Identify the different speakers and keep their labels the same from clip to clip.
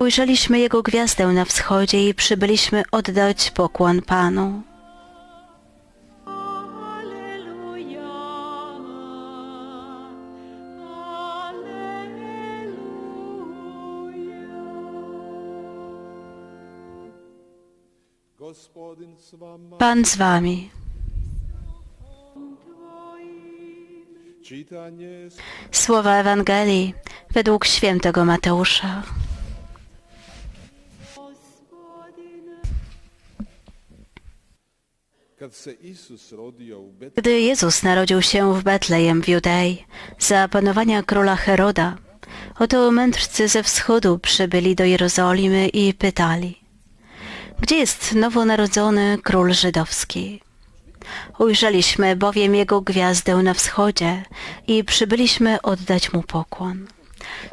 Speaker 1: Ujrzeliśmy Jego gwiazdę na wschodzie i przybyliśmy oddać pokłon Panu. Pan z Wami. Słowa Ewangelii według świętego Mateusza. Gdy Jezus narodził się w Betlejem w Judei, za panowania króla Heroda, oto mędrcy ze wschodu przybyli do Jerozolimy i pytali, gdzie jest nowonarodzony król żydowski? Ujrzeliśmy bowiem jego gwiazdę na wschodzie i przybyliśmy oddać mu pokłon.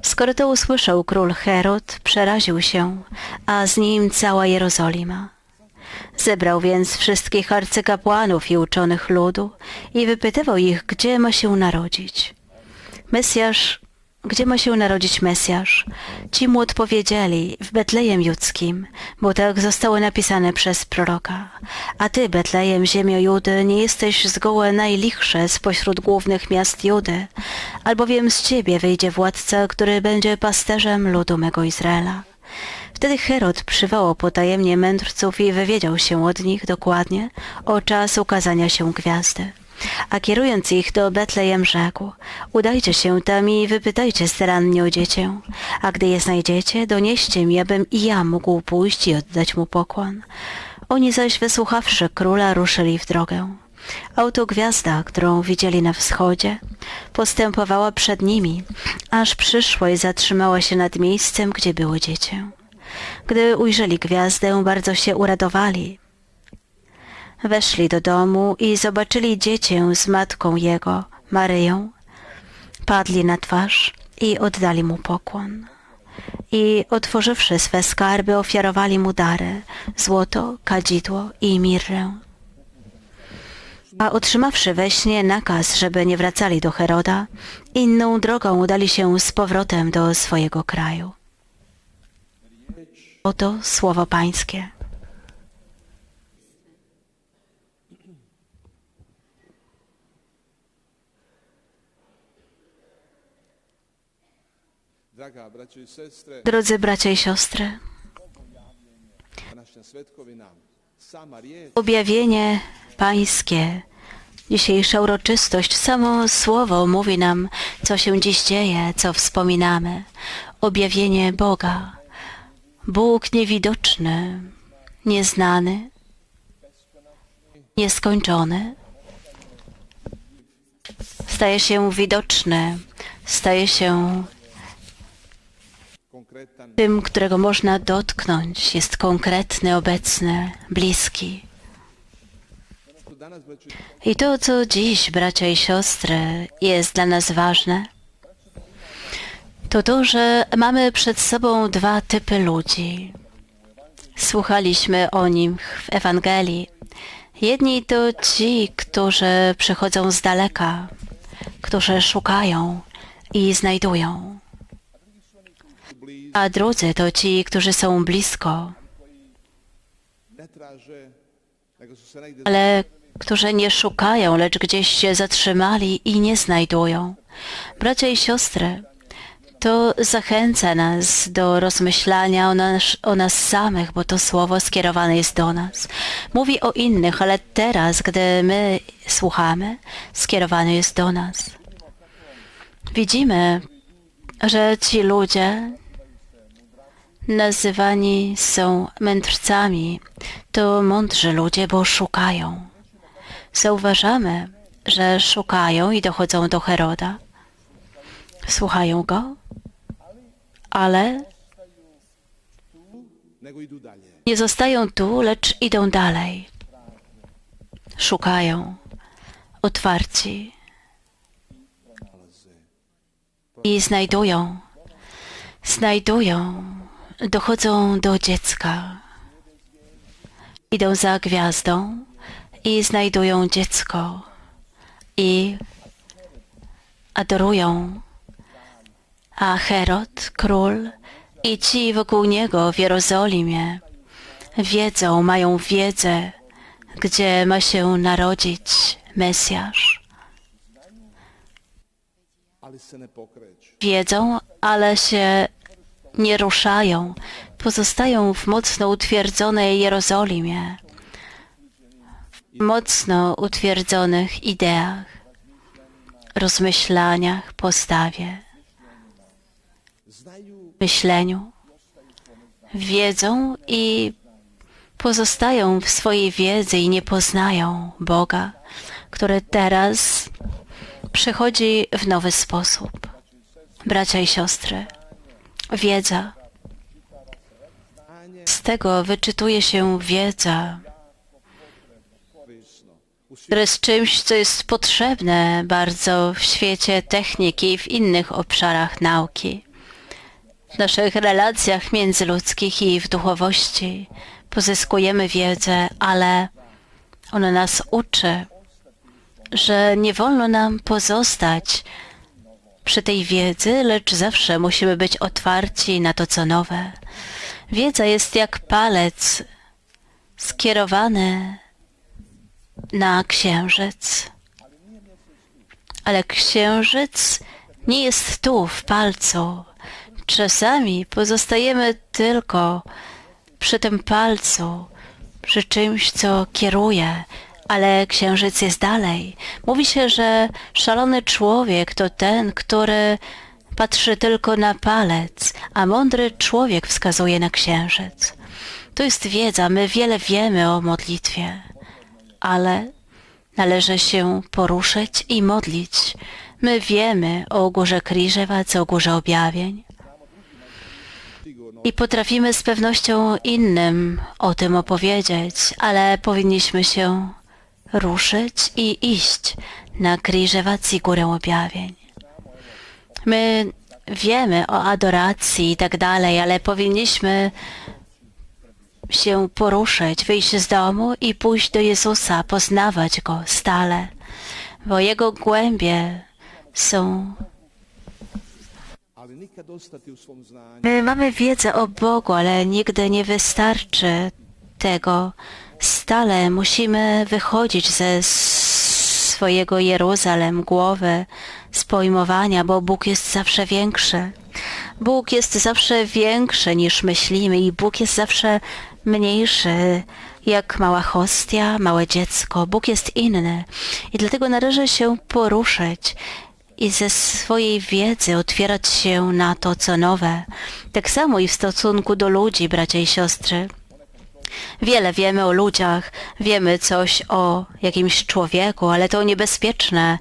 Speaker 1: Skoro to usłyszał król Herod, przeraził się, a z nim cała Jerozolima. Zebrał więc wszystkich arcykapłanów i uczonych ludu i wypytywał ich, gdzie ma się narodzić. Mesjasz, gdzie ma się narodzić Mesjasz? Ci mu odpowiedzieli, w Betlejem Judzkim, bo tak zostało napisane przez proroka. A ty, Betlejem, ziemio Judy, nie jesteś zgoła najlichsze spośród głównych miast Judy, albowiem z ciebie wyjdzie władca, który będzie pasterzem ludu mego Izraela. Wtedy Herod przywołał potajemnie mędrców i wywiedział się od nich dokładnie o czas ukazania się gwiazdy. A kierując ich do Betlejem rzekł, udajcie się tam i wypytajcie starannie o dziecię, a gdy je znajdziecie, donieście mi, abym i ja mógł pójść i oddać mu pokłon. Oni zaś wysłuchawszy króla ruszyli w drogę. A oto gwiazda, którą widzieli na wschodzie, postępowała przed nimi, aż przyszła i zatrzymała się nad miejscem, gdzie było dziecię. Gdy ujrzeli gwiazdę, bardzo się uradowali. Weszli do domu i zobaczyli dziecię z matką jego, Maryją. Padli na twarz i oddali mu pokłon. I otworzywszy swe skarby, ofiarowali mu dary, złoto, kadzidło i mirrę. A otrzymawszy we śnie nakaz, żeby nie wracali do Heroda, inną drogą udali się z powrotem do swojego kraju. Oto słowo Pańskie. Drodzy bracia i siostry, objawienie Pańskie, dzisiejsza uroczystość, samo słowo mówi nam, co się dziś dzieje, co wspominamy. Objawienie Boga. Bóg niewidoczny, nieznany, nieskończony. Staje się widoczny, staje się tym, którego można dotknąć, jest konkretny, obecny, bliski. I to, co dziś, bracia i siostry, jest dla nas ważne, to to, że mamy przed sobą dwa typy ludzi. Słuchaliśmy o nim w Ewangelii. Jedni to ci, którzy przychodzą z daleka, którzy szukają i znajdują. A drudzy to ci, którzy są blisko, ale którzy nie szukają, lecz gdzieś się zatrzymali i nie znajdują. Bracia i siostry, to zachęca nas do rozmyślania o nas, o nas samych, bo to słowo skierowane jest do nas. Mówi o innych, ale teraz, gdy my słuchamy, skierowane jest do nas. Widzimy, że ci ludzie nazywani są mędrcami. To mądrzy ludzie, bo szukają. Zauważamy, że szukają i dochodzą do Heroda. Słuchają go, ale nie zostają tu, lecz idą dalej. Szukają, otwarci i znajdują, znajdują, dochodzą do dziecka. Idą za gwiazdą i znajdują dziecko i adorują, A Herod, król i ci wokół niego w Jerozolimie wiedzą, mają wiedzę, gdzie ma się narodzić Mesjasz. Wiedzą, ale się nie ruszają. Pozostają w mocno utwierdzonej Jerozolimie, w mocno utwierdzonych ideach, rozmyślaniach, postawie, myśleniu. Wiedzą i pozostają w swojej wiedzy i nie poznają Boga, który teraz przychodzi w nowy sposób. Bracia i siostry, wiedza. Z tego wyczytuje się wiedza, która jest czymś, co jest potrzebne bardzo w świecie techniki i w innych obszarach nauki. W naszych relacjach międzyludzkich i w duchowości pozyskujemy wiedzę, ale ona nas uczy, że nie wolno nam pozostać przy tej wiedzy, lecz zawsze musimy być otwarci na to, co nowe. Wiedza jest jak palec skierowany na księżyc. Ale księżyc nie jest tu, w palcu. Czasami pozostajemy tylko przy tym palcu, przy czymś, co kieruje, ale księżyc jest dalej. Mówi się, że szalony człowiek to ten, który patrzy tylko na palec, a mądry człowiek wskazuje na księżyc. To jest wiedza, my wiele wiemy o modlitwie, ale należy się poruszyć i modlić. My wiemy o górze Kriżewac, o górze objawień i potrafimy z pewnością innym o tym opowiedzieć, ale powinniśmy się ruszyć i iść na Kriżewac i górę objawień. My wiemy o adoracji i tak dalej, ale powinniśmy się poruszyć, wyjść z domu i pójść do Jezusa, poznawać Go stale, bo Jego głębie są. My mamy wiedzę o Bogu, ale nigdy nie wystarczy tego. Stale musimy wychodzić ze swojego Jeruzalem, głowy, z pojmowania, bo Bóg jest zawsze większy. Bóg jest zawsze większy niż myślimy i Bóg jest zawsze mniejszy, jak mała hostia, małe dziecko. Bóg jest inny i dlatego należy się poruszyć i ze swojej wiedzy otwierać się na to, co nowe. Tak samo i w stosunku do ludzi, bracia i siostry. Wiele wiemy o ludziach, wiemy coś o jakimś człowieku, ale to niebezpieczne,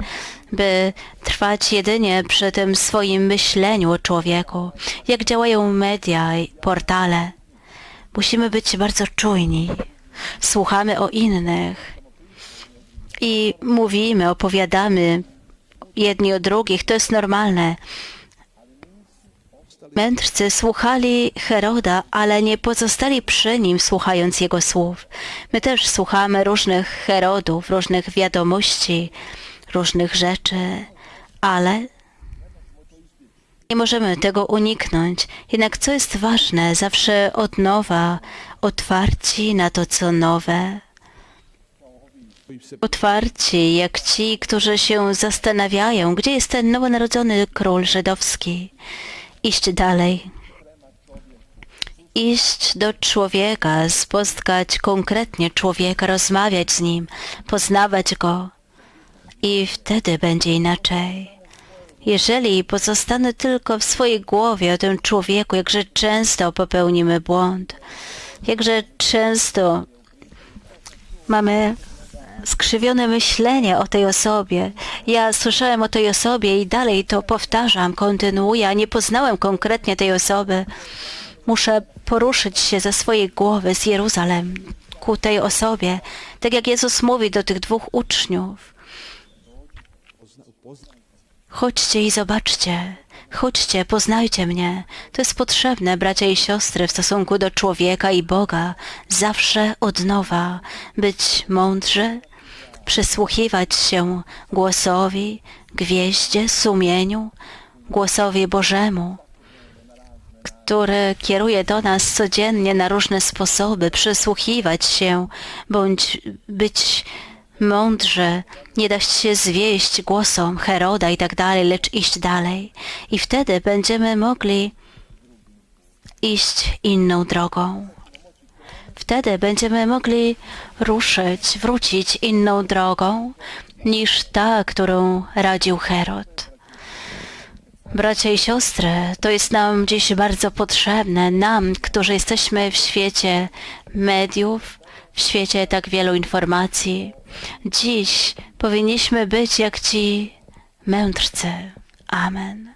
Speaker 1: by trwać jedynie przy tym swoim myśleniu o człowieku. Jak działają media i portale. Musimy być bardzo czujni. Słuchamy o innych i mówimy, opowiadamy jedni o drugich. To jest normalne. Mędrcy słuchali Heroda, ale nie pozostali przy nim, słuchając jego słów. My też słuchamy różnych Herodów, różnych wiadomości, różnych rzeczy, ale nie możemy tego uniknąć. Jednak co jest ważne, zawsze od nowa, otwarci na to, co nowe, otwarci jak ci, którzy się zastanawiają, gdzie jest ten nowonarodzony król żydowski. Iść dalej. Iść do człowieka, spotkać konkretnie człowieka, rozmawiać z nim, poznawać go. I wtedy będzie inaczej. Jeżeli pozostanę tylko w swojej głowie o tym człowieku, jakże często popełnimy błąd, jakże często mamy skrzywione myślenie o tej osobie. Ja słyszałem o tej osobie i dalej to powtarzam, kontynuuję, a nie poznałem konkretnie tej osoby. Muszę poruszyć się ze swojej głowy z Jeruzalem ku tej osobie, tak jak Jezus mówi do tych dwóch uczniów. Chodźcie i zobaczcie. Chodźcie, poznajcie mnie. To jest potrzebne, bracia i siostry, w stosunku do człowieka i Boga. Zawsze od nowa być mądrzy, przysłuchiwać się głosowi, gwieździe, sumieniu, głosowi Bożemu, który kieruje do nas codziennie na różne sposoby, przysłuchiwać się bądź być mądrze, nie dać się zwieść głosom Heroda i tak dalej, lecz iść dalej. I wtedy będziemy mogli iść inną drogą. Wtedy będziemy mogli ruszyć, wrócić inną drogą niż ta, którą radził Herod. Bracia i siostry, to jest nam dziś bardzo potrzebne, nam, którzy jesteśmy w świecie mediów, w świecie tak wielu informacji. Dziś powinniśmy być jak ci mędrcy. Amen.